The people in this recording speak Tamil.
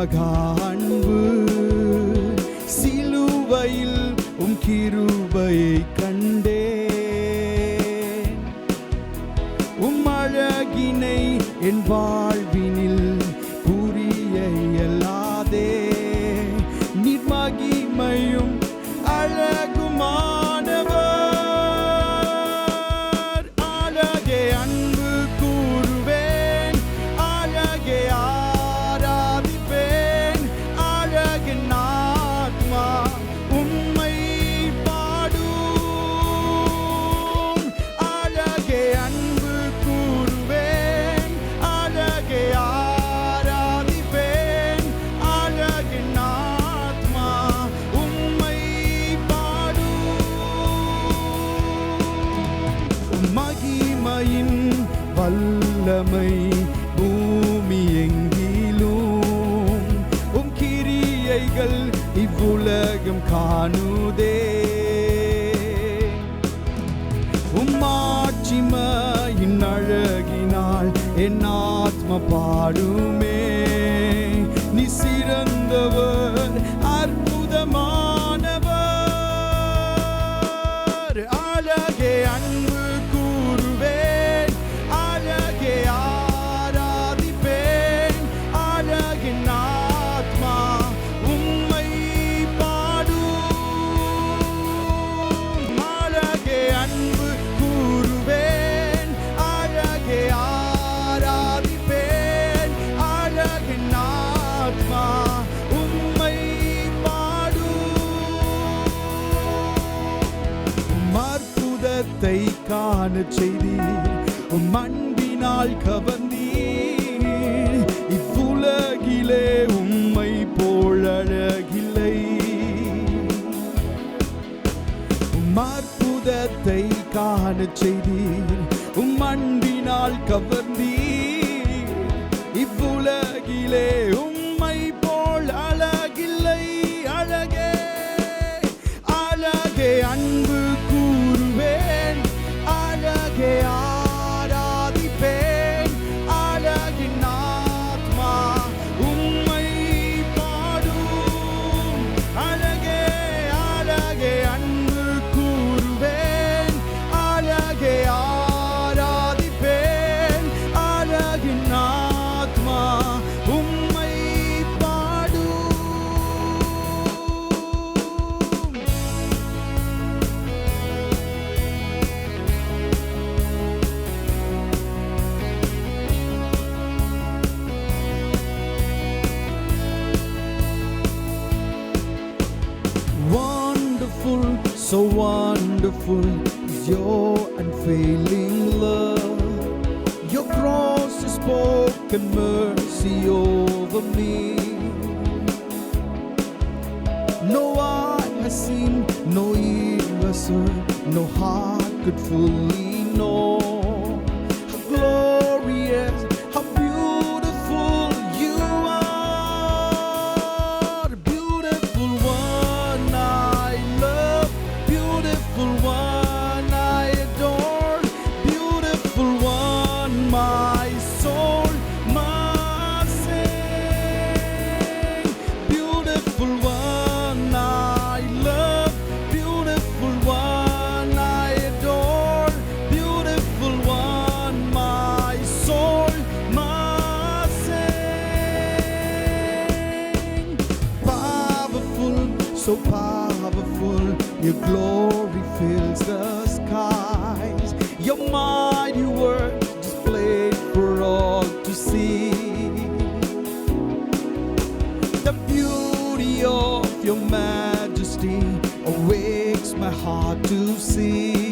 உம்மகா அன்பு சிலுவையில் உம் கிருபையை கண்டே. உம் அழகினை என் மகிமையின் வல்லமை பூமி எங்கிலும் உம் கிரியைகள் இவ்வுலகம் காணுதே. உம்மாட்சிமையின் அழகினால் என் ஆத்ம பாடுமே. நீ சிறந்தவர். அற்புதத்தை காண செய்தீர். உம் அன்பினால் கவர்ந்தீர். இவ்வுலகிலே உம்மை போல் அழகில்லை. உம் அற்புதத்தை காண செய்தீர். உம் அன்பினால் கவர்ந்தீர். இவ்வுலகிலே உம் so wonderful is your unfailing love. Your cross has spoken mercy over me. No eye has seen, no ear has heard, no heart could fully know powerful, your glory fills the skies. Your mighty word displayed for all to see. The beauty of your majesty awakes my heart to see.